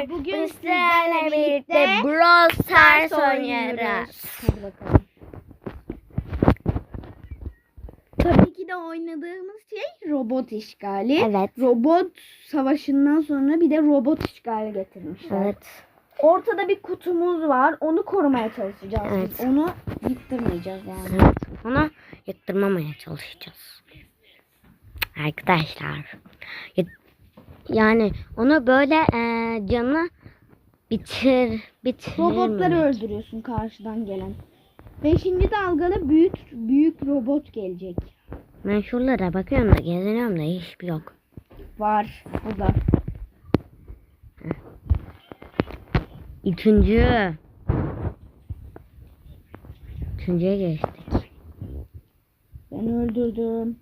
arkadaşlar. Bugün sizlerle birlikte Brawl Stars. Hadi bakalım. Tabii ki de oynadığımız şey robot işgali. Evet. Robot savaşından sonra bir de robot işgali getirmişler. Evet. Ortada bir kutumuz var. Onu korumaya çalışacağız. Evet. Biz. Onu yıktırmayacağız yani. Evet. Onu yıktırmamaya çalışacağız. Arkadaşlar. y- Yani onu böyle eee canı bitir bitir. Robotları öldürüyorsun karşıdan gelen. Beşinci dalgada büyük büyük robot gelecek. Ben şuralara bakıyorum da geziniyorum da hiçbir yok. Var. Burada. Üçüncü. Üçüncüye geçtik. Ben öldürdüm.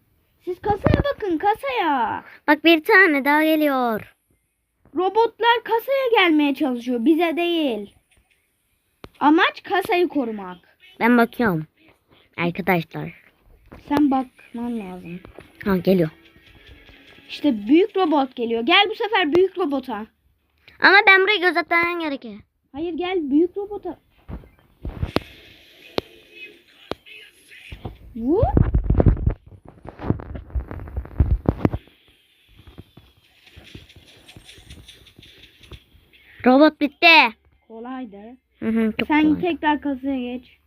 Siz kasaya bakın kasaya. Bak bir tane daha geliyor. Robotlar kasaya gelmeye çalışıyor. Bize değil. Amaç kasayı korumak. Ben bakıyorum. Arkadaşlar. Sen bakman lazım. Ha geliyor. İşte büyük robot geliyor. Gel bu sefer büyük robota. Ama ben burayı gözetlemem gerekiyor. Hayır gel büyük robota. Bu Robot bitti. kolaydı. Hı hı, çok Sen kolay. tekrar kasaya geç.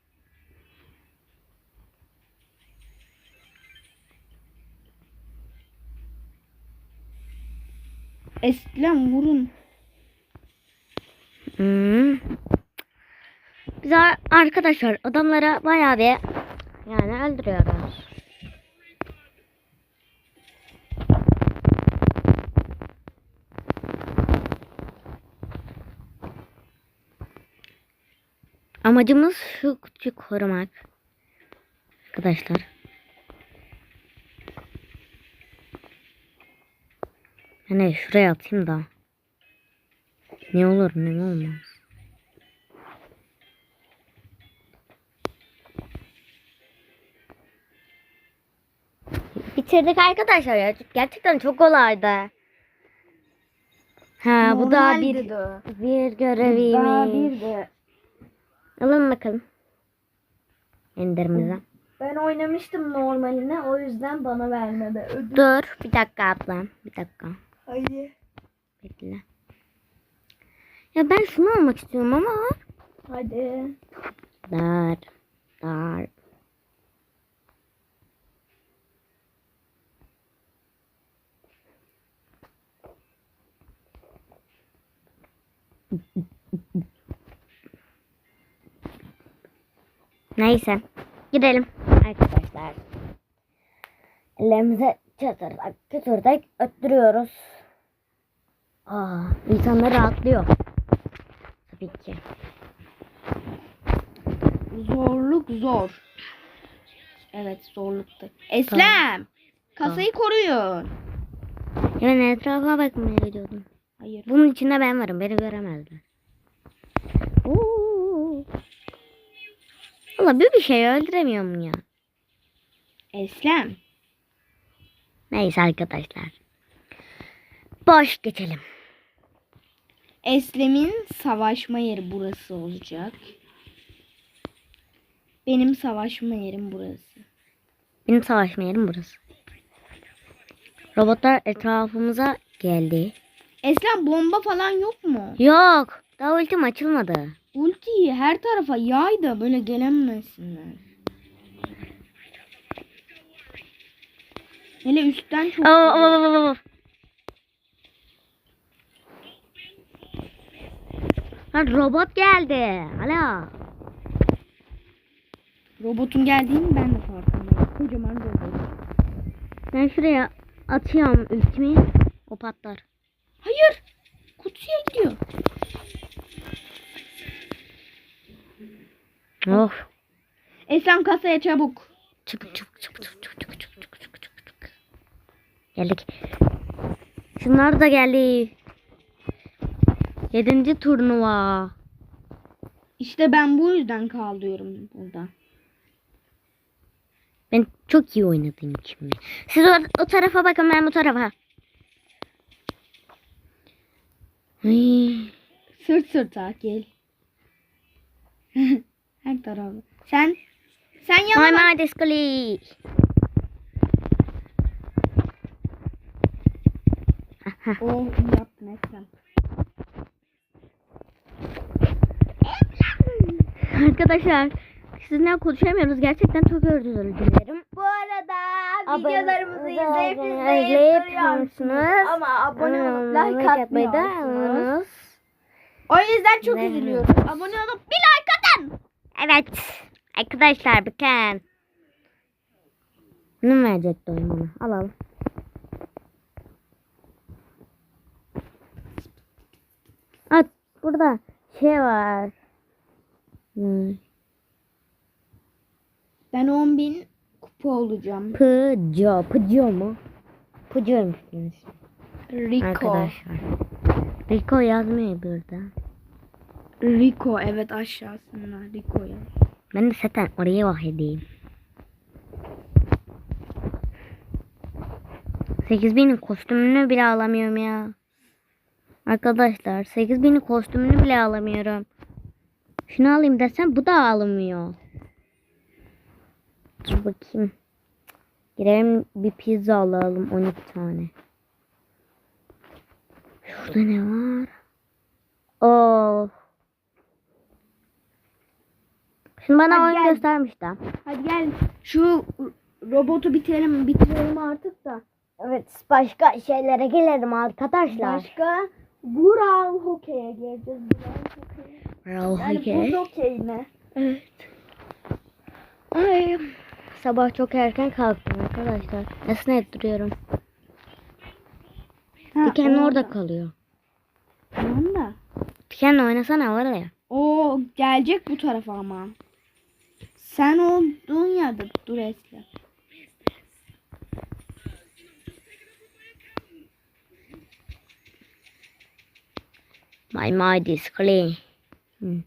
Eskiden vurun. Hı. Biz ar- arkadaşlar adamlara bayağı bir yani öldürüyoruz. Amacımız şu kutuyu korumak. Arkadaşlar. Hani şuraya atayım da. Ne olur ne olmaz. Bitirdik arkadaşlar ya. Gerçekten çok kolaydı. Ha bu da bir Normaldi de. bir göreviymiş. Daha bir de. Alın bakalım. Enderimize. Ben oynamıştım normaline o yüzden bana vermedi. Ödül. Dur bir dakika ablam. Bir dakika. Hayır. Bekle. Ya ben şunu almak istiyorum ama. Hadi. Dar. Dar. Neyse. Gidelim arkadaşlar. Ellerimize çatırdak çatırdak öttürüyoruz. Aa, insanlar rahatlıyor. Tabii ki. Zorluk zor. Evet zorluktu. Eslem. Kasayı koruyun. Ya ben etrafa bakmaya gidiyordum. Hayır. Bunun içinde ben varım. Beni göremezler. Oo. Valla bir şey öldüremiyorum ya. Eslem. Neyse arkadaşlar. Boş geçelim. Eslem'in savaşma yeri burası olacak. Benim savaşma yerim burası. Benim savaşma yerim burası. Robotlar etrafımıza geldi. Eslem bomba falan yok mu? Yok. Daha ultim açılmadı. Ultiyi her tarafa yay da böyle gelemezsinler. Hele üstten çok... Oo, oo, oo, oo. Ha, robot geldi. Hala. Robotun geldiğini ben de farkındayım. Kocaman robot. Ben şuraya atıyorum ultimi. O patlar. Hayır. Kutuya gidiyor. Oh. Eslem kasaya çabuk. Çabuk çabuk çabuk çabuk çabuk çabuk çabuk çabuk çabuk çabuk çabuk. Geldik. Şunlar da geldi. Yedinci turnuva. İşte ben bu yüzden kalıyorum burada. Ben çok iyi oynadığım için. mi? Siz o, o tarafa bakın ben bu tarafa. Ay, Sırt sırta gel. Her tarafı. Sen sen My yana bak. mind is clear. Oh yaptın Ekrem. Arkadaşlar sizinle konuşamıyoruz. Gerçekten çok özür dilerim. Bu arada Abone- videolarımızı izleyip izleyip duruyorsunuz. Ama abone olup like atmayı da unutmayınız. O yüzden çok Ne? üzülüyorum. Abone olup bir like atın. Evet. Arkadaşlar bakın. Ne verecekti oyun bana? Alalım. At burada şey var. Hmm. Ben 10.000 kupa olacağım. Pıco. Pıco mu? Pıco'ymuş. Rico. Arkadaşlar. Rico yazmıyor burada. Rico evet aşağısında Rico ya. Ben de zaten oraya bak edeyim. 8000'in kostümünü bile alamıyorum ya. Arkadaşlar 8000'in kostümünü bile alamıyorum. Şunu alayım desem bu da alınmıyor. Dur bakayım. Girelim bir pizza alalım 12 tane. Şurada ne var? Oh. Şimdi bana Hadi oyun gel. göstermiş de. Hadi gel şu robotu bitirelim bitirelim artık da. Evet başka şeylere gelelim arkadaşlar. Başka Vural hokeye geleceğiz. Vural hokeye. Yani buz hokeyine. Evet. Ay. Sabah çok erken kalktım arkadaşlar. Esneyip duruyorum. Ha, Diken orada kalıyor. Tamam da. Dikenle oynasana var ya. O gelecek bu tarafa ama. Sen olduğun yerde dur Esra. My mind is clean. Hmm.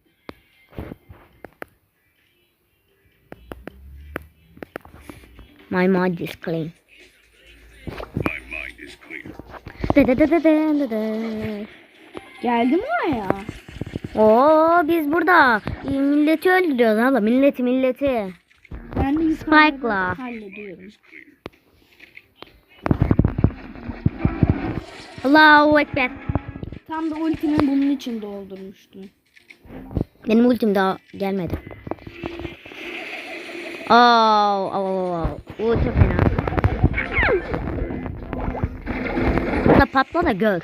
My mind is clean. My mind is clear. Dı dı dı dı dı dı dı. Geldim oraya. Oo biz burada milleti öldürüyoruz hala milleti milleti. Ben de Spike'la. hallediyorum. Allahu Ekber. Tam da ultimi bunun için doldurmuştum. Benim ultim daha gelmedi. Oo, oo, oo. Bu çok fena. Burada patla da gör.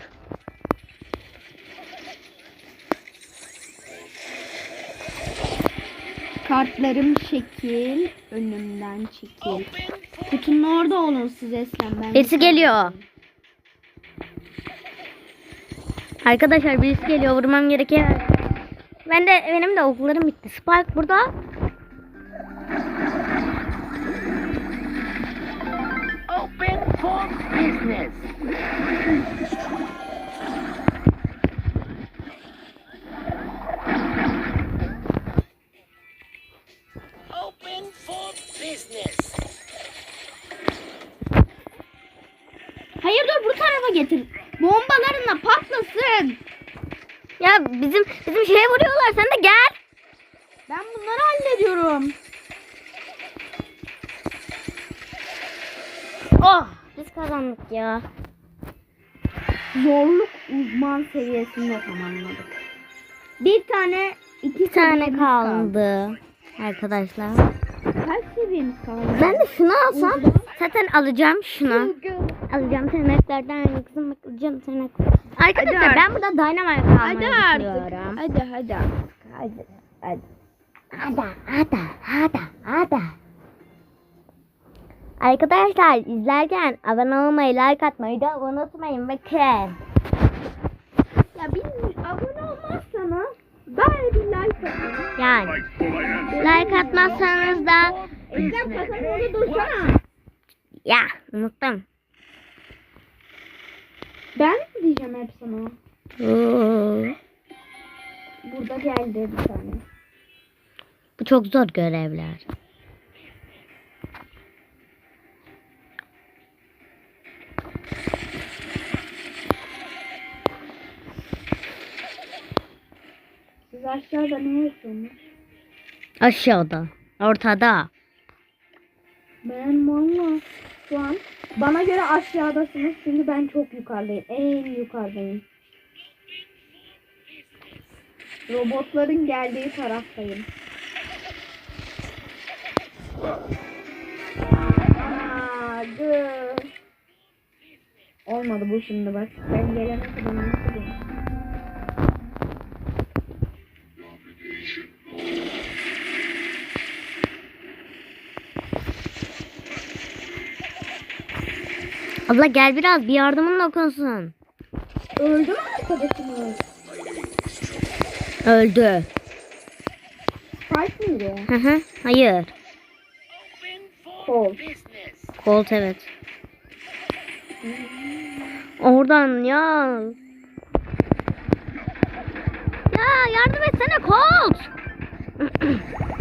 Kartlarım şekil. Önümden çekil. Kutunun orada olun siz Eslem. Ben Birisi geliyor. Arkadaşlar birisi geliyor vurmam gerekiyor. Ben de benim de oklarım bitti. Spike burada. Open for business. Ya bizim bizim şeye vuruyorlar sen de gel. Ben bunları hallediyorum. Oh biz kazandık ya. Zorluk uzman seviyesinde tamamladık. Bir tane iki Bir tane seviyemiz kaldı. Arkadaşlar. Kaç seviyemiz kaldı? Ben de şunu alsam zaten alacağım şunu. Alacağım tırnaklardan kızım alacağım tırnak. Arkadaşlar Hadi ben burada dynamite almayı Hadi düşünüyorum. Hadi hadi. Hadi. Hadi. Hadi. Hadi. Hadi. Hadi. Arkadaşlar izlerken abone olmayı, like atmayı da unutmayın. Bakın. Ya bir abone olmazsanız bari bir like atın. Yani Like atmazsanız da Ekrem kasanın orada dursana. ya unuttum. Ben mi diyeceğim hep sana? Oo, Burada geldi bir tane. Bu çok zor görevler. Siz aşağıda ne yapıyorsunuz? Aşağıda. Ortada. Ben valla şu an bana göre aşağıdasınız çünkü ben çok yukarıdayım. En yukarıdayım. Robotların geldiği taraftayım. Olmadı bu şimdi bak. Ben gelene Abla gel biraz bir yardımın dokunsun. Öldü mü arkadaşımız? Öldü. Spike miydi? Hı hı. Hayır. Business. Colt evet. Oradan ya. Ya yardım etsene Colt.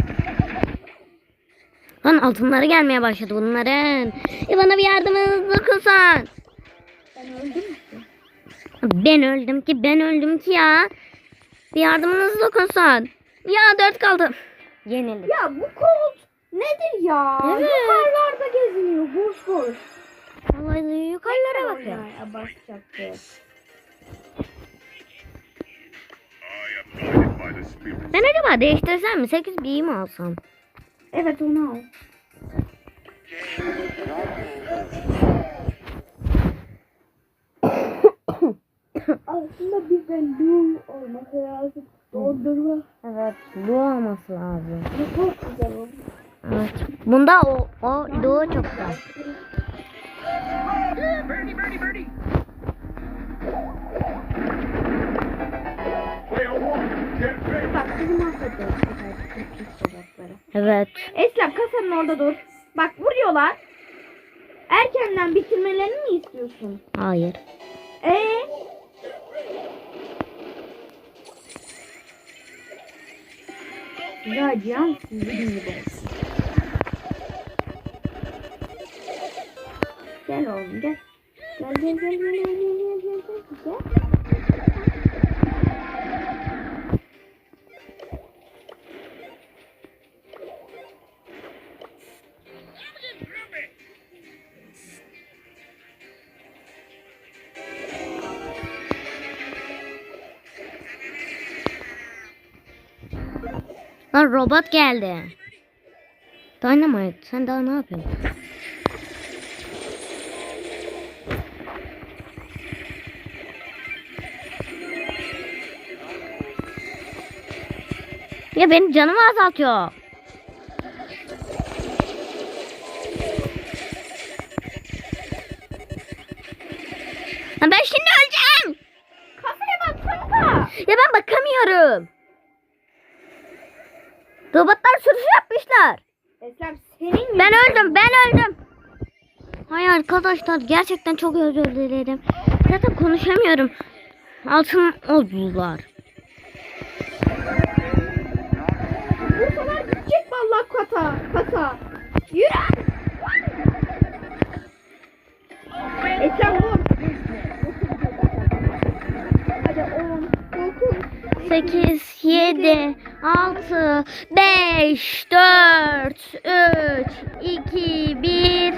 Lan altınları gelmeye başladı bunların. Ya bana bir yardımınız dokunsan. Ben öldüm mü? Ben öldüm ki ben öldüm ki ya. Bir yardımınız dokunsan. Ya dört kaldı. Yenildik. Ya bu Colt nedir ya? Evet. Yukarılarda geziniyor boş boş. Vallahi yukarılara bak ya. Spirit. Ben acaba değiştirsem mi? 8 bir mi alsam? Evet onu al. Aslında bizden düğün olması lazım. Dondurma. Evet. Bu olması lazım. Bu çok güzel oldu. Evet. Bunda o, o doğu çok güzel. Birdie, birdie, birdie. Bak bizi mahvediyor. Evet. Eslem kasanın orada dur. Bak vuruyorlar. Erkenden bitirmelerini mi istiyorsun? Hayır. Ee? Ya sizi dinleyeceğiz. Gel oğlum gel. Gel gel gel gel gel gel gel gel. Lan robot geldi. Dynamite sen daha ne yapıyorsun? Ya benim canımı azaltıyor. Ben şimdi öleceğim. Kafaya baksana. Ya ben bakamıyorum. Robotlar sürüş yapmışlar. Eslem senin Ben yüzünden- öldüm, ben öldüm. Hayır arkadaşlar gerçekten çok özür dilerim. Zaten konuşamıyorum. Altın oldular. Vursalar gidecek vallahi kata. Kata. Yürü. Eslem vur. Hadi 10, 9, 8, 7, 6, 5, 4, 3, 2, 1,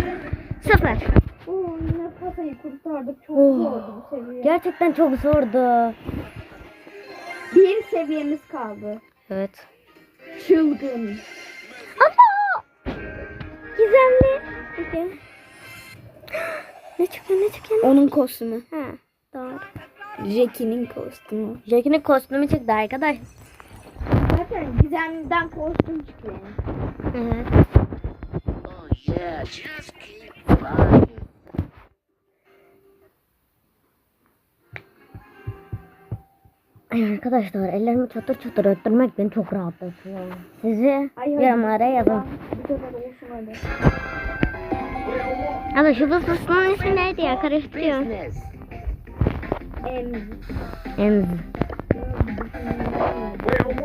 0. Oo, yine kasayı kurtardık. Çok Oh. zordu bu seviye. Gerçekten çok zordu. Bir seviyemiz kaldı. Evet. Çılgın. Ama gizemli. Bakın. Ne çıkıyor ne çıkıyor? Onun kostümü. Ha, doğru. Jackie'nin kostümü. Jack'in kostümü çıktı arkadaş. Zaten gizemden kostüm çıkıyor. Evet. Oh yeah, just. Ay arkadaşlar ellerimi çatır çatır öttürmek beni çok rahatlatıyor. Sizi yorumlara yazın. Abi şu fıstığın ismi neydi ya karıştırıyor. Emz. Ready.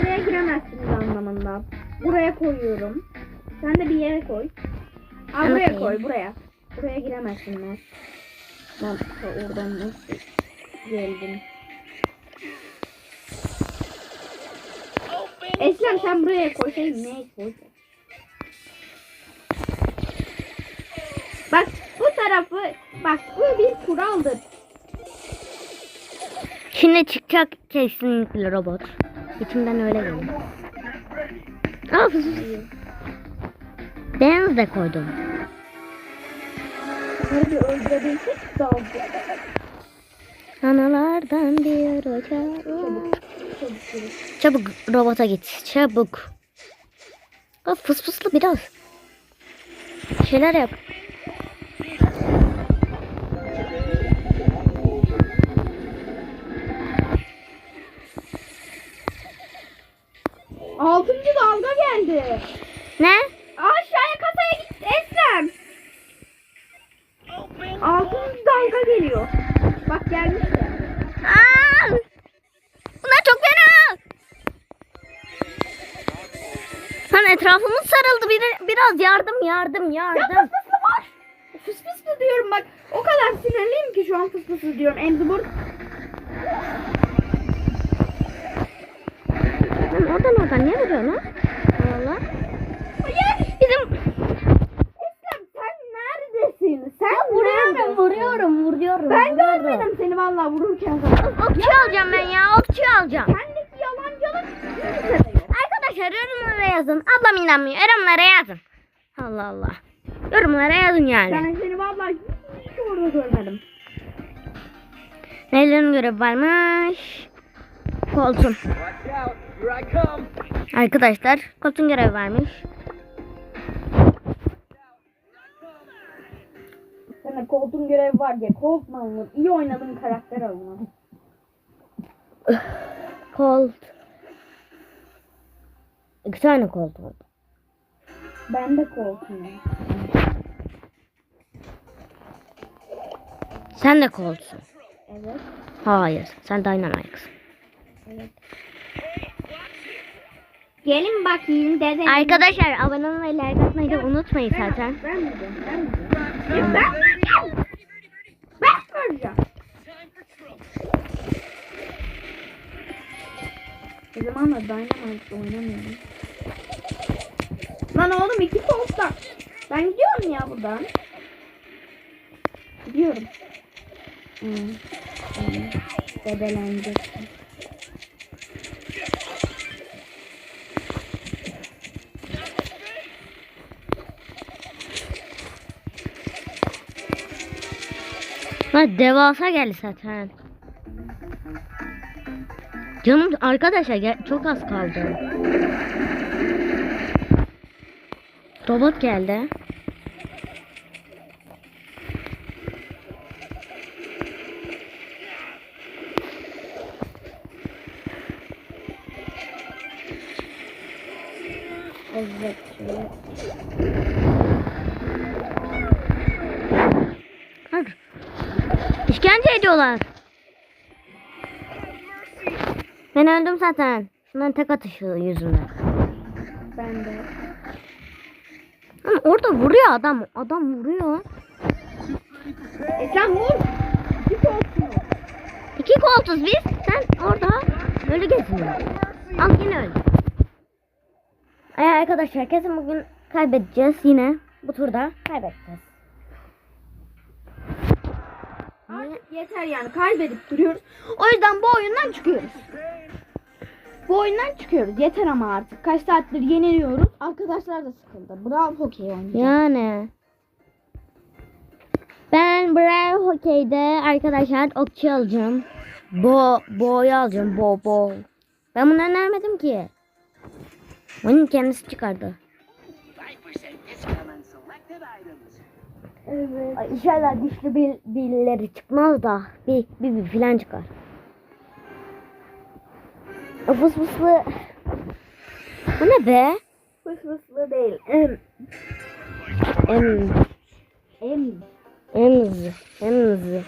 Buraya giremezsiniz anlamında. Buraya koyuyorum. Sen de bir yere koy. Ben buraya koy buraya. Buraya giremezsinler. Lan oradan nasıl? Geldim. Eslem sen buraya koysaydın neye koydun? Bak bu tarafı bak bu bir kuraldır. Şimdi çıkacak kesinlikle robot. İçimden öyle geliyor. Fıs fıs. Beyaz da koydum. Bir öldürebilsek dalga. Analardan bir ocak. Çabuk yürü. Çabuk robota git. Çabuk. Fıs fıslı biraz. Şeyler yap. Altıncı dalga geldi. Ne? Aşağıya kasaya git Eslem. Altıncı dalga geliyor. Bak gelmişler. Aa! Bunlar çok fena. Lan etrafımız sarıldı. Bir, biraz yardım yardım Ya yardım. fısfısı var. Fıs fıslı diyorum bak. O kadar sinirliyim ki şu an fıs fıslı diyorum. Enzibur. Oradan oradan niye vuruyorsun ha? Allah. Bizim Eslem sen neredesin? Sen vuruyorum neredesin? vuruyorum vuruyorum. Ben vuruyorum. görmedim seni vallahi vururken zaten. Okçu alacağım ben ya okçu alacağım. Sendeki yalancılık. Arkadaşlar yorumlara yazın. Ablam inanmıyor. Yorumlara yazın. Allah Allah. Yorumlara yazın yani. Ben seni vallahi hiç orada görmedim. Nelerin görevi varmış? Koltuğun. Arkadaşlar koltuğun görevi varmış. Sana koltuğun görevi var diye korkma Onur. İyi oynadığın karakter alın. Kolt. İki tane koltuğum. Ben de koltuğum. Sen de koltuğun. Evet. Hayır. Sen Dynamite'sın. Gelin bakayım dede. Arkadaşlar abone olmayı, like atmayı da unutmayın zaten. Ben diyorum? Ben vuracağım. Ben vuracağım. O zaman da Dynamite oynamıyorum. Lan oğlum iki koltukta. Ben gidiyorum ya buradan. Gidiyorum. Hmm. Hmm. Debelenecek. Ha devasa geldi zaten. Canım arkadaşlar gel- çok az kaldı. Robot geldi. Öldüm zaten. Şunların tek atışı yüzünden. Ben de. Ama orada vuruyor adam. Adam vuruyor. E sen vur. İki koltuğu. İki koltuz biz. Sen orada öyle geziniyorsun. Al yine öldü. Ay arkadaşlar kesin bugün kaybedeceğiz yine. Bu turda kaybedeceğiz. Artık yeter yani kaybedip duruyoruz. O yüzden bu oyundan çıkıyoruz. Bu oyundan çıkıyoruz. Yeter ama artık. Kaç saattir yeniliyoruz. Arkadaşlar da sıkıldı. Bravo hokey oynayacağız. Yani. Ben Braille Hokey'de arkadaşlar okçu alacağım. Bo, bo'yu alacağım. Bo, bo. Ben bunu önermedim ki. Onun kendisi çıkardı. 5% discount on selected items. Evet. İnşallah dişli bil, birileri çıkmaz da bir, bir, bir filan çıkar. Fıs fıslı. Bu ne be? Fıs fıslı değil. Em. Em, Em. emz, emz.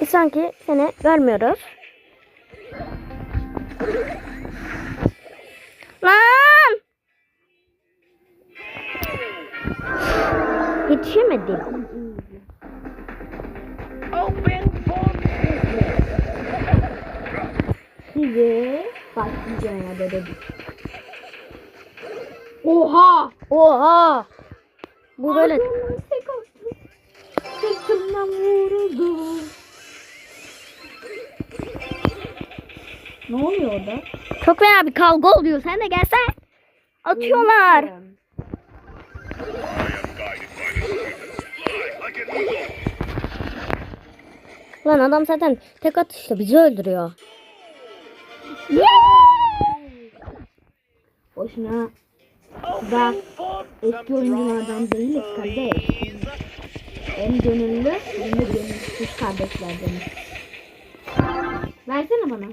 Biz sanki seni görmüyoruz. Lan! Yetişemedim. Open for Sizi başlayacağına dedik. Oha! Oha. Bu böyle. Sırtımdan vuruldu. Ne oluyor orada? çok fena bir kavga oluyor. Sen de gelsen. Atıyorlar. Lan adam zaten tek atışla bizi öldürüyor. Boşuna da eski oyunculardan değiliz kardeş. Hem gönüllü hem de gönülsüz kardeşlerden. Versene bana.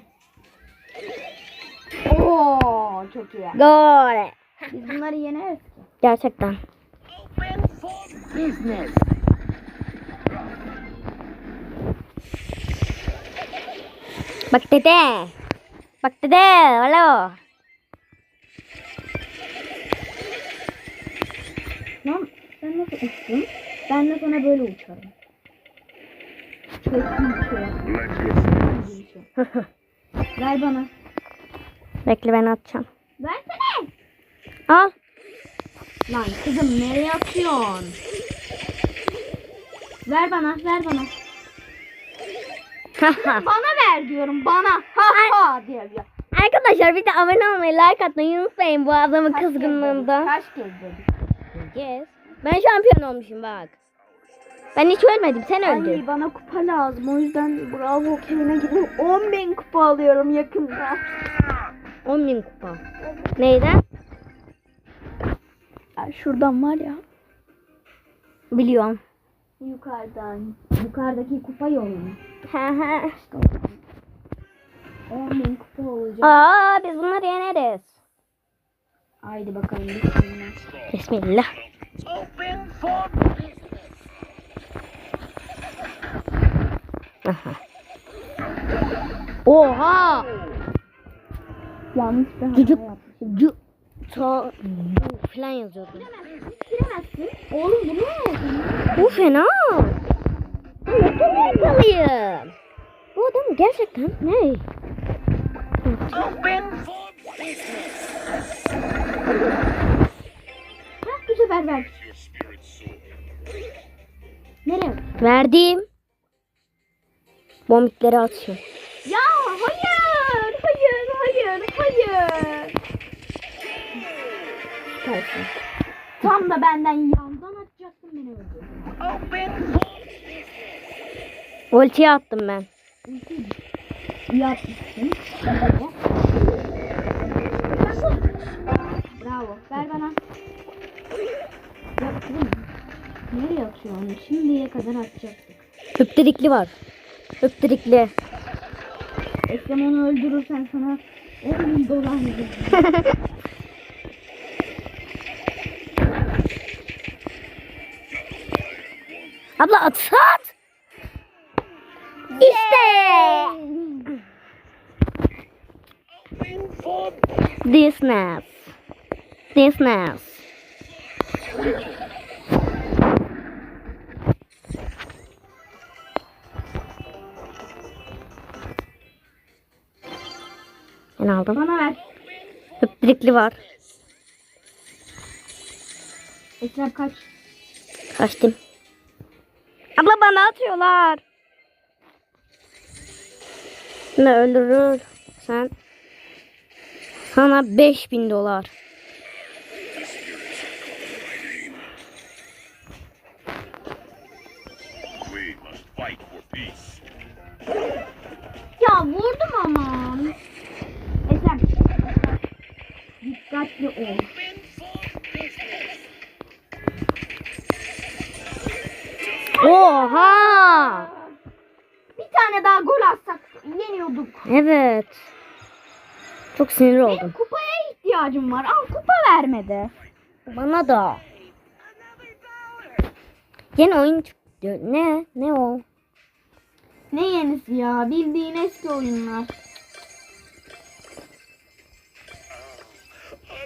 Oo çok iyi. Gol. Biz bunları yeneriz. Gerçekten. business. Bak dede. Alo. Lan sen nasıl uçtun? Ben de sana böyle uçarım. Ver bana. Bekle ben atacağım. Versene. Al. Lan kızım nereye atıyorsun? Ver bana, ver bana. Bana ver diyorum bana. Ha ha diye diyor. Arkadaşlar bir de abone olmayı, like atmayı unutmayın bu adamın kaç kızgınlığında. Kaç kez dedik? Yes. Ben şampiyon olmuşum bak. Ben hiç ölmedim sen öldün. Ay bana kupa lazım o yüzden bravo köyüne gidip 10 bin kupa alıyorum yakında. 10 bin kupa. Neyden? Ay, şuradan var ya. Biliyorum. Yukarıdan. Yukarıdaki kupa yolu. işte 10.000. Aa biz bunları yeneriz. Haydi bakalım. Bismillah. Bismillah. Aha. Oha! Yanlış bir hata Cücük. Cü Ta falan yazıyordu. Giremezsin. Oğlum bu ne? Bu fena. Ben yakalayayım. Bu adam gerçekten ne? Ha, bu sefer ver. Nereye? Verdim. Bombikleri atıyor. Ya hayır, hayır, hayır, hayır. Süpersin. Tam da benden yandan atacaktın beni öldürdün. Ultiye attım ben. İyi atmışsın. Bravo. Ver bana. Ya kızım. Nereye atıyor onu? Şimdiye kadar atacaktık. Höpterikli var. Höpterikli. Ekrem onu öldürürsen sana 10 bin dolar verir. Abla atsat. This nice. Ben aldım. Bana ver. Höpterikli var. Ekrem kaç. Kaçtım. Abla bana atıyorlar. Ne öldürür sen? Sana 5000 dolar. Ya vurdum ama. Ekrem. Dikkatli ol. Oha! Bir tane daha gol atsak yeniyorduk. Evet. Çok sinir Benim oldum. kupaya ihtiyacım var. Al kupa vermedi. Bana da. Yeni oyun çıktı. Ne? Ne o? Ne yenisi ya? Bildiğin eski oyunlar.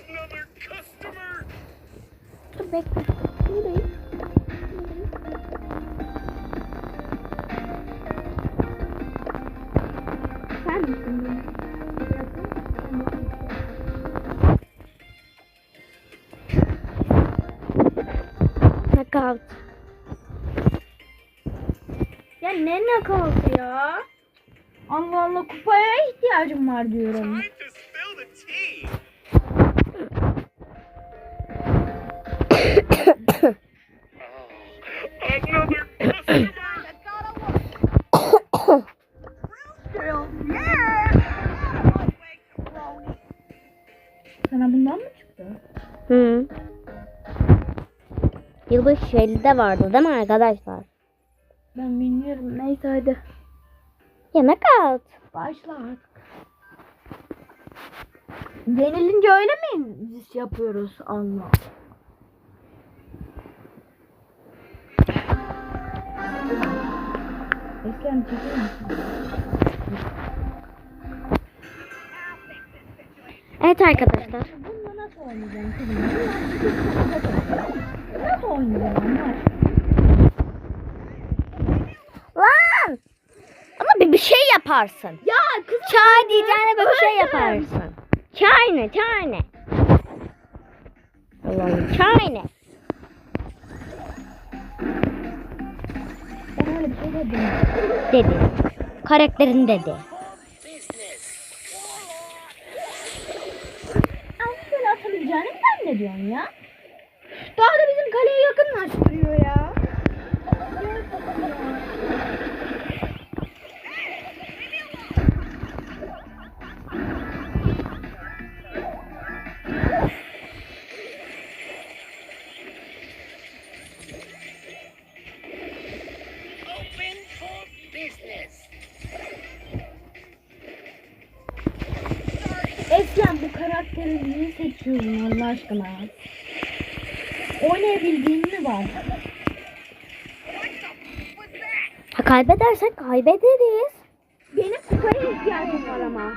Another customer! Dur bekle. Ya ne nakavtı ya? Allah Allah kupaya ihtiyacım var diyorum. Sana bundan mı çıktı? Hı. Yılbaşı şeyli de vardı değil mi arkadaşlar? Neyse hadi. Ya knockout. Başla artık. Denilince öyle mi biz yapıyoruz Allah? Eslem çekilir misin? Evet arkadaşlar. Bununla nasıl oynayacağım? Nasıl oynayacağım Allah Lan! Ama bir, bir şey yaparsın. Ya kızım. Çay diyeceğine böyle bir şey yaparsın. Çay ne? Çay ne? Allah'ım çay ne? Ben öyle bir şey dedim. Dedi. Karakterin dedi. Böyle atabileceğini sen ne diyorsun ya? Daha da bizim kaleye yakınlaştırıyor ya. Niye seçiyorsun Allah aşkına? Oynayabildiğin mi var? Ha, kaybedersek kaybederiz. Benim kupaya ihtiyacım var ama.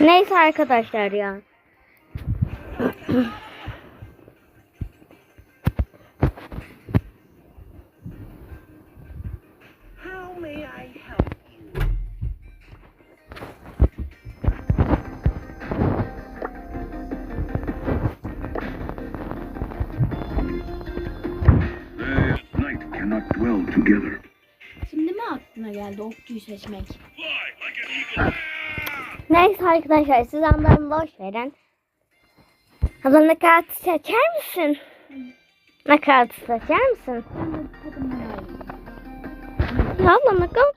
Neyse arkadaşlar ya. How may I help you? Day and night cannot dwell together. Şimdi mi aklına geldi okçuyu seçmek? Arkadaşlar siz anlarım boş verin. Abla nakavt seçer misin? Nakavt seçer misin? Abla nakavt